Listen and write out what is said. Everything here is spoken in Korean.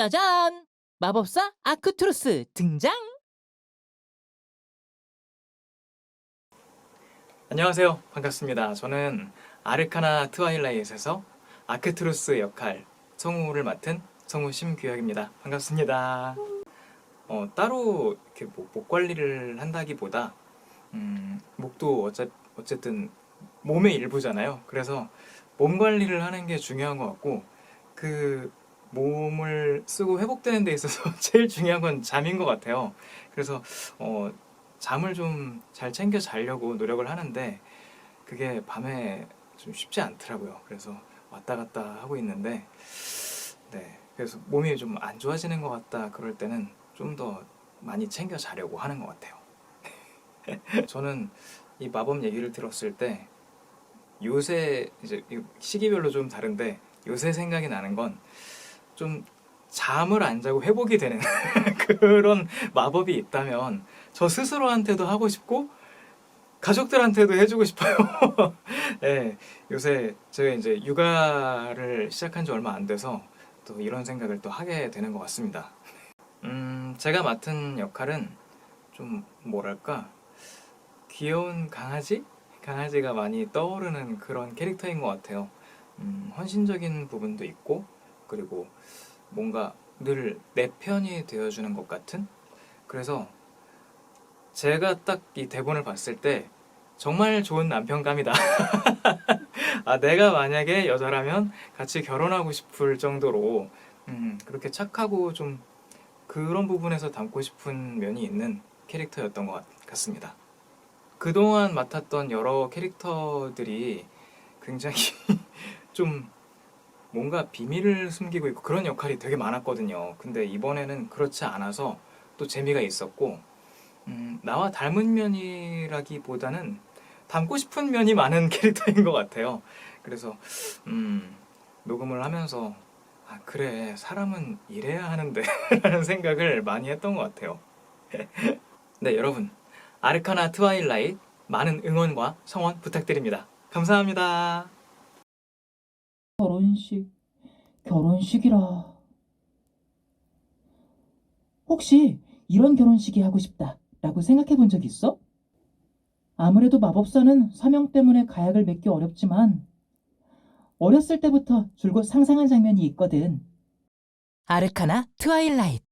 짜잔! 마법사 아크투루스 등장! 안녕하세요. 반갑습니다. 저는 아르카나 트와일라이트에서 아크투루스 역할 성우를 맡은 성우 심규혁입니다. 반갑습니다. 어, 따로 이렇게 목, 목 관리를 한다기보다 음, 목도 어째, 어쨌든 몸의 일부잖아요. 그래서 몸 관리를 하는 게 중요한 것 같고 그 몸을 쓰고 회복되는 데 있어서 제일 중요한 건 잠인 것 같아요. 그래서 어, 잠을 좀 잘 챙겨 자려고 노력을 하는데 그게 밤에 좀 쉽지 않더라고요. 그래서 왔다 갔다 하고 있는데 네 그래서 몸이 좀 안 좋아지는 것 같다 그럴 때는 좀 더 많이 챙겨 자려고 하는 것 같아요. 저는 이 마법 얘기를 들었을 때 요새 이제 이 시기별로 좀 다른데 요새 생각이 나는 건 좀 잠을 안 자고 회복이 되는 그런 마법이 있다면 저 스스로한테도 하고 싶고 가족들한테도 해주고 싶어요. 네, 요새 제가 이제 육아를 시작한 지 얼마 안 돼서 또 이런 생각을 또 하게 되는 것 같습니다. 음, 제가 맡은 역할은 좀 뭐랄까 귀여운 강아지? 강아지가 많이 떠오르는 그런 캐릭터인 것 같아요. 음, 헌신적인 부분도 있고 그리고 뭔가 늘 내 편이 되어주는 것 같은 그래서 제가 딱 이 대본을 봤을 때 정말 좋은 남편감이다. 아, 내가 만약에 여자라면 같이 결혼하고 싶을 정도로 음, 그렇게 착하고 좀 그런 부분에서 담고 싶은 면이 있는 캐릭터였던 것 같- 같습니다. 그동안 맡았던 여러 캐릭터들이 굉장히 좀 뭔가 비밀을 숨기고 있고 그런 역할이 되게 많았거든요. 근데 이번에는 그렇지 않아서 또 재미가 있었고 음, 나와 닮은 면이라기보다는 닮고 싶은 면이 많은 캐릭터인 것 같아요. 그래서 음, 녹음을 하면서 아 그래 사람은 이래야 하는데 라는 생각을 많이 했던 것 같아요. 네 여러분 아르카나 트와일라이트 많은 응원과 성원 부탁드립니다. 감사합니다. 결혼식, 결혼식이라. 혹시 이런 결혼식이 하고 싶다 라고 생각해 본 적 있어? 아무래도 마법사는 사명 때문에 가약을 맺기 어렵지만 어렸을 때부터 줄곧 상상한 장면이 있거든. 아르카나 트와일라이트